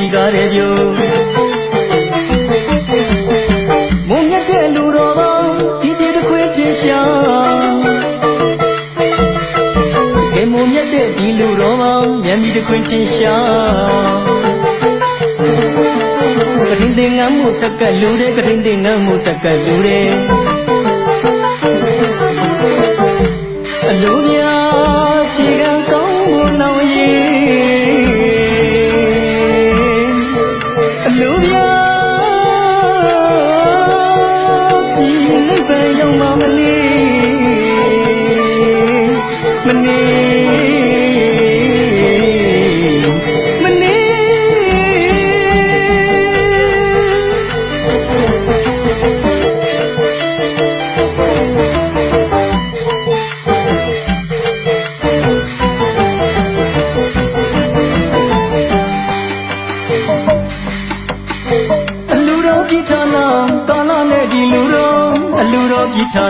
စီကားတဲ့ပြိုမုံမြတ်တဲ့လူတော်ပေါင်းဒီပြေတစ်ခွေတင်ရှာကဲမုံမြတ်တဲ့ဒီလူတော်ပေါင်းမျက်မိတစ်ခွေတင်ရှာကထင်းတင်ငမ်းမှုစက်ကလူတဲ့ကထင်းတင်ငမ်းမှုစက်ကလူတဲ့အလူများ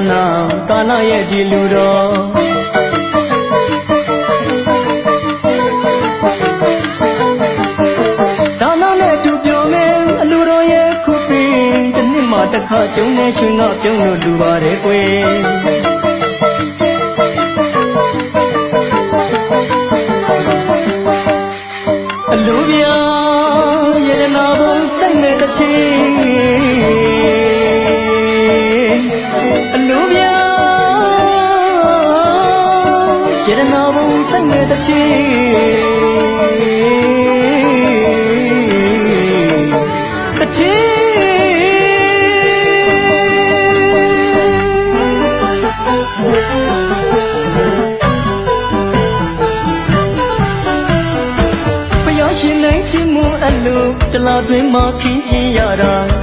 နာကာလရဲ့ဒီလူတော်ဒါနနဲ့သူပြောမယ်အလူတော်ရဲ့ခုပင်တစ်နှစ်မှတစ်ခါကျုံနေရှင်ကပြုံးလို့လူပါတယ်ကွယ်အလူပြာယေရနာဘုံစိတ်နဲ့တစ်ချ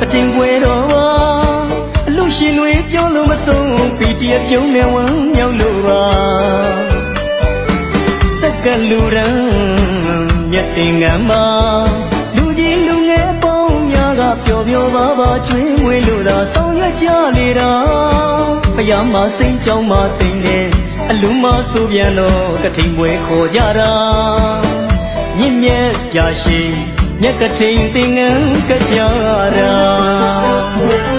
အတင်ပွဲတော်ပါအလူရှင်တွေပြောလို့မဆုံးပီတရပြုံးနေဝမ်းမြောက်လို့ပါစက်ကလူရန်မြတ်တင်ကံမှာလူကြီးလူငယ်ပေါင်းများကပျော်ပျော်ပါပါကျွေးမွေးလို့သာဆောင်ရွက်ကြလေတာဘုရားမစိန်ကြောင်းမသိနေအလူမဆိုပြန်တော့ကထိန်ပွဲခေါ်ကြတာမြင့်မြတ်ပြရှိ မြတ်ကထိန်သင်္ကန်းကကြရာ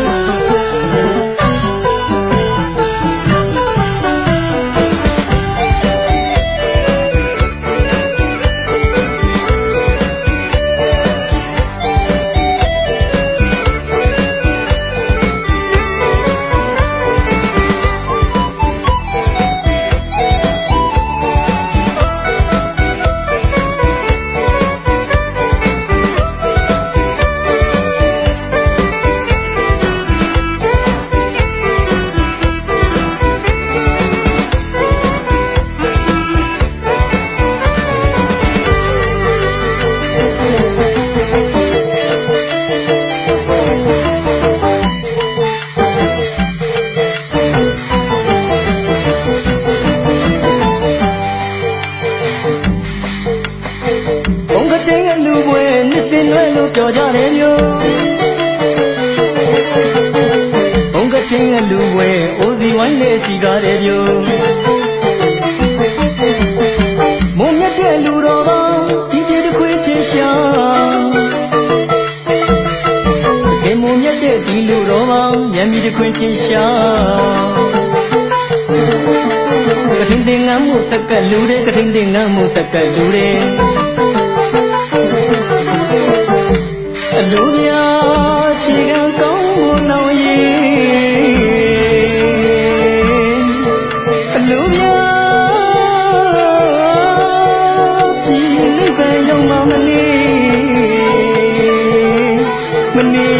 လွဲလို့ပြောကြတယ်မျိုးဘုံကတိန်ကလူပွဲအိုစီဝိုင်းနဲ့စီကားတယ်မျိုးမုံမြတ်တဲ့လူတော်ပါဒီပြေတစ်ခွေတင်ရှာကဲမုံမြတ်တဲ့ဒီလူတော်ပါမျက်မိတစ်ခွေတင်ရှာကထင်းတင်ငမ်းမှုစက်ကလူတွေကထင်းတင်ငမ်းမှုစက်ကလူတွေ မ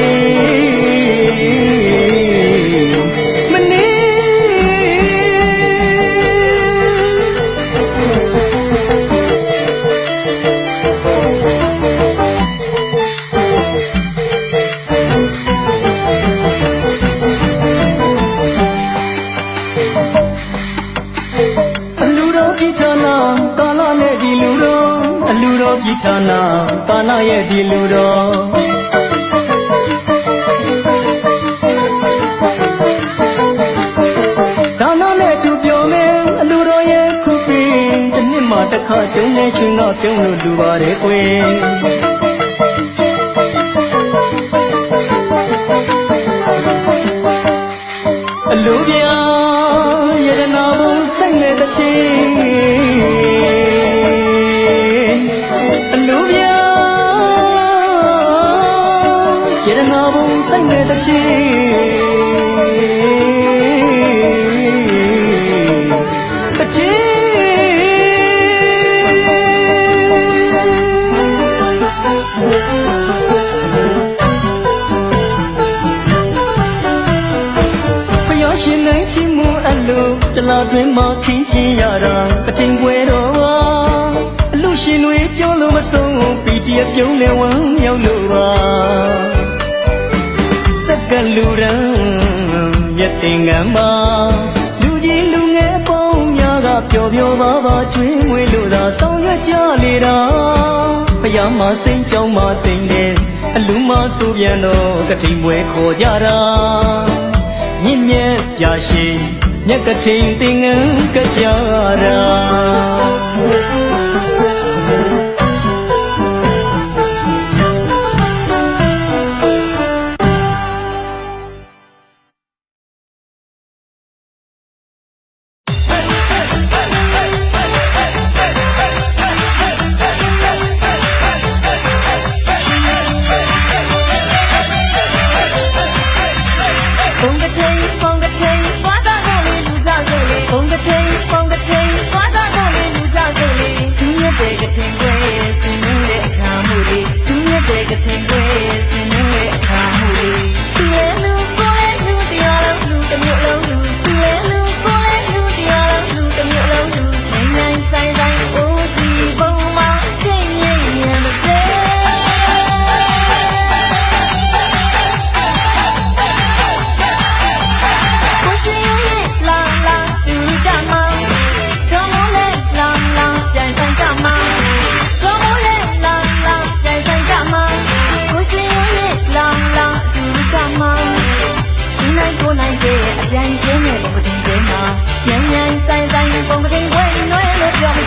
ကျုံနေရှင်ကပြုံးလို့လူပါတယ်ကွယ် တလားတွင်မှခင်းချင်းရတာကတိန်ပွဲတော်ပါအလူရှင်တွေပြောလို့မဆုံးပီတရပြုံးလဲဝမ်းမြောက်လို့ပါစက်ကလူရန်မြတ်တင်ငံမှာလူကြီးလူငယ်ပေါင်းများကပျော်ပျော်ပါပါကျွေးမွေးလို့သာဆောင်ရွက်ကြလေတာဘုရားမစိန်ကြောင်းမတိမ်နေအလူမဆိုပြန်တော့ကတိမ်ပွဲခေါ်ကြတာမြင့်မြတ်ပြရှိ မြတ်ကတိမ်တင်ငန်းကြကြတာ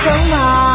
ချင်း